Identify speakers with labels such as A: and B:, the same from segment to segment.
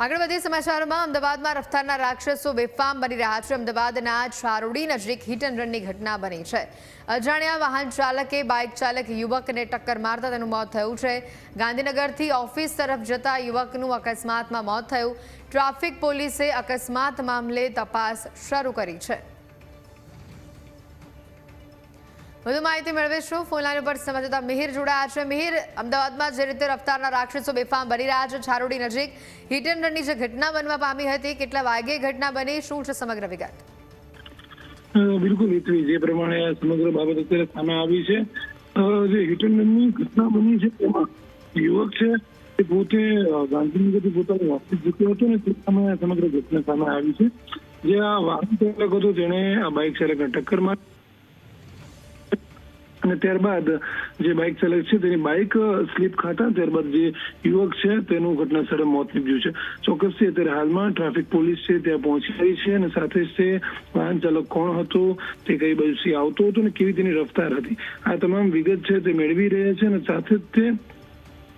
A: આગળ વધીએ સમાચારોમાં. અમદાવાદમાં રફતારના રાક્ષસો બેફામ બની રહ્યા છે. અમદાવાદના ચારોડી નજીક હિટ એન્ડ રનની ઘટના બની છે. અજાણ્યા વાહન ચાલકે બાઇક ચાલક યુવકને ટક્કર મારતા તેનું મોત થયું છે. ગાંધીનગરથી ઓફિસ તરફ જતા યુવકનું અકસ્માતમાં મોત થયું. ટ્રાફિક પોલીસે અકસ્માત મામલે તપાસ શરૂ કરી છે. વધુ માહિતી મેળવીશું. ફોનલાઈન ઉપર સમજતા મિહિર જોડાયા છે. મિહિર, અમદાવાદમાં જે રીતે રફતારના રાક્ષસો બેફામ બની રહ્યા છે, છારોડી નજીક હિટ એન્ડ રનની જે ઘટના બનવા પામી હતી, કેટલા વાગે ઘટના બની, શું છે સમગ્ર વિગત?
B: બિલકુલ હેતવી જે પ્રમાણે સમગ્ર બાબત અત્યારે સામે આવી છે. જે રનની ઘટના બની છે, તેમાં યુવક છે, તે પોતે ગાંધીનગરથી પોતાની વાપસી જતો હતો ને, તે સમયે સમગ્ર ઘટના સામે આવી છે. જે આ વાહન ચાલક હતો, તેણે આ બાઇક ચાલકને ટક્કર મારી અને ત્યારબાદ જે બાઇક ચાલક છે, તેની બાઇક સ્લીપ ખાતા, ત્યારબાદ જે યુવક છે, તેનું ઘટના સ્થળે મોત નીપજ્યું છે. ચોક્કસથી અત્યારે હાલમાં ટ્રાફિક પોલીસ છે, ત્યાં પહોંચી રહી છે અને સાથે જ તે વાહન ચાલક કોણ હતો, તે કઈ બાજુથી આવતો હતો અને કેવી તેની રફતાર હતી. આ તમામ વિગત છે, તે મેળવી રહ્યા છે અને સાથે જ તે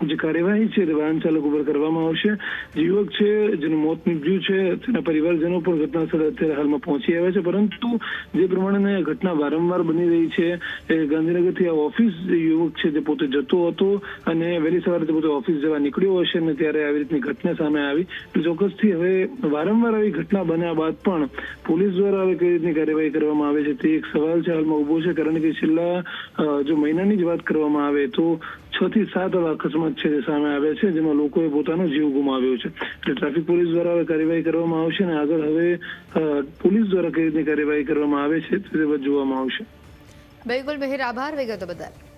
B: જે કાર્યવાહી છે તે વાહન ચાલક ઉપર કરવામાં આવશે. જે યુવક છે, જેનું મોત નીપજ્યું છે, તેના પરિવારજનો પણ ઘટના અત્યારે હાલમાં પહોંચી આવ્યા છે. પરંતુ જે પ્રમાણે ઘટના વારંવાર બની રહી છે, એ ગાંધીનગરથી આ ઓફિસ યુવક છે તે પોતે જતો હતો અને વહેલી સવારે તે પોતે ઓફિસ જવા નીકળ્યો હશે અને ત્યારે આવી રીતની ઘટના સામે આવી. તો ચોક્કસથી હવે વારંવાર આવી ઘટના બન્યા બાદ પણ પોલીસ દ્વારા હવે કઈ રીતની કાર્યવાહી કરવામાં આવે છે, તે એક સવાલ છે હાલમાં ઊભો છે. કારણ કે છેલ્લા જો મહિનાની જ વાત કરવામાં આવે તો થી સાત અકસ્માત છે સામે આવ્યા છે, જેમાં લોકોએ પોતાનો જીવ ગુમાવ્યો છે. એટલે ટ્રાફિક પોલીસ દ્વારા હવે કાર્યવાહી કરવામાં આવશે અને આગળ હવે પોલીસ દ્વારા કઈ રીતની કાર્યવાહી કરવામાં આવે છે તે જોવામાં આવશે.
A: બિલકુલ મિહિર આભાર, વિગતો બદલ.